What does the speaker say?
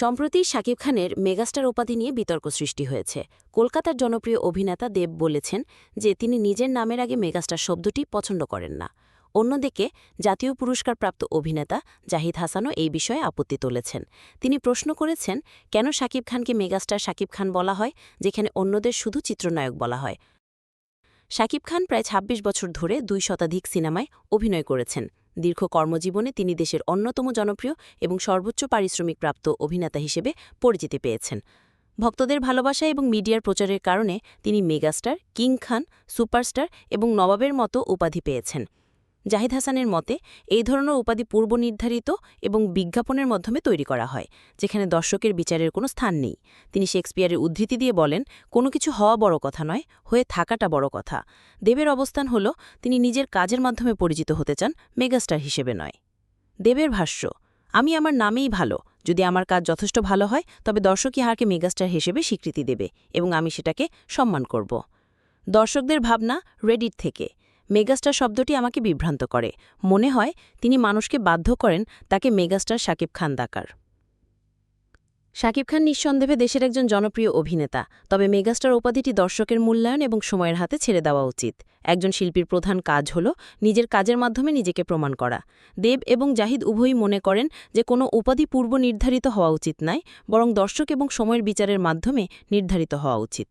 সম্প্রতি শাকিব খানের মেগাস্টার উপাধি নিয়ে বিতর্ক সৃষ্টি হয়েছে। কলকাতার জনপ্রিয় অভিনেতা দেব বলেছেন যে, তিনি নিজের নামের আগে মেগাস্টার শব্দটি পছন্দ করেন না। অন্যদিকে, জাতীয় পুরস্কারপ্রাপ্ত অভিনেতা জাহিদ হাসানও এই বিষয়ে আপত্তি তুলেছেন। তিনি প্রশ্ন করেছেন, কেন শাকিব খানকে মেগাস্টার শাকিব খান বলা হয়, যেখানে অন্যদের শুধু চিত্রনায়ক বলা হয়? শাকিব খান প্রায় ২৬ বছর ধরে দুই শতাধিক সিনেমায় অভিনয় করেছেন। দীর্ঘ কর্মজীবনে তিনি দেশের অন্যতম জনপ্রিয় এবং সর্বোচ্চ পারিশ্রমিক প্রাপ্ত অভিনেতা হিসেবে পরিচিতি পেয়েছেন। ভক্তদের ভালোবাসা এবং মিডিয়ার প্রচারের কারণে তিনি মেগাস্টার, কিং খান, সুপারস্টার এবং নবাবের মতো উপাধি পেয়েছেন। জাহিদ হাসানের মতে, এই ধরনের উপাধি পূর্ব নির্ধারিত এবং বিজ্ঞাপনের মাধ্যমে তৈরি করা হয়, যেখানে দর্শকের বিচারের কোনো স্থান নেই। তিনি শেক্সপিয়ারের উদ্ধৃতি দিয়ে বলেন, কোনো কিছু হওয়া বড় কথা নয়, হয়ে থাকাটা বড় কথা। দেবের অবস্থান হল, তিনি নিজের কাজের মাধ্যমে পরিচিত হতে চান, মেগাস্টার হিসেবে নয়। দেবের ভাষ্য, আমি আমার নামেই ভালো, যদি আমার কাজ যথেষ্ট ভালো হয়, তবে দর্শক ইহাকে মেগাস্টার হিসেবে স্বীকৃতি দেবে এবং আমি সেটাকে সম্মান করব। দর্শকদের ভাবনা রেডিট থেকে। মেগাস্টার শব্দটি আমাকে বিভ্রান্ত করে। মনে হয় তিনি মানুষকে বাধ্য করেন তাকে মেগাস্টার শাকিব খান ডাকার। শাকিব খান নিঃসন্দেহে দেশের একজন জনপ্রিয় অভিনেতা, তবে মেগাস্টার উপাধিটি দর্শকের মূল্যায়ন এবং সময়ের হাতে ছেড়ে দেওয়া উচিত। একজন শিল্পীর প্রধান কাজ হল নিজের কাজের মাধ্যমে নিজেকে প্রমাণ করা। দেব এবং জাহিদ উভয়ই মনে করেন যে কোনো উপাধি পূর্ব নির্ধারিত হওয়া উচিত নয়, বরং দর্শক এবং সময়ের বিচারের মাধ্যমে নির্ধারিত হওয়া উচিত।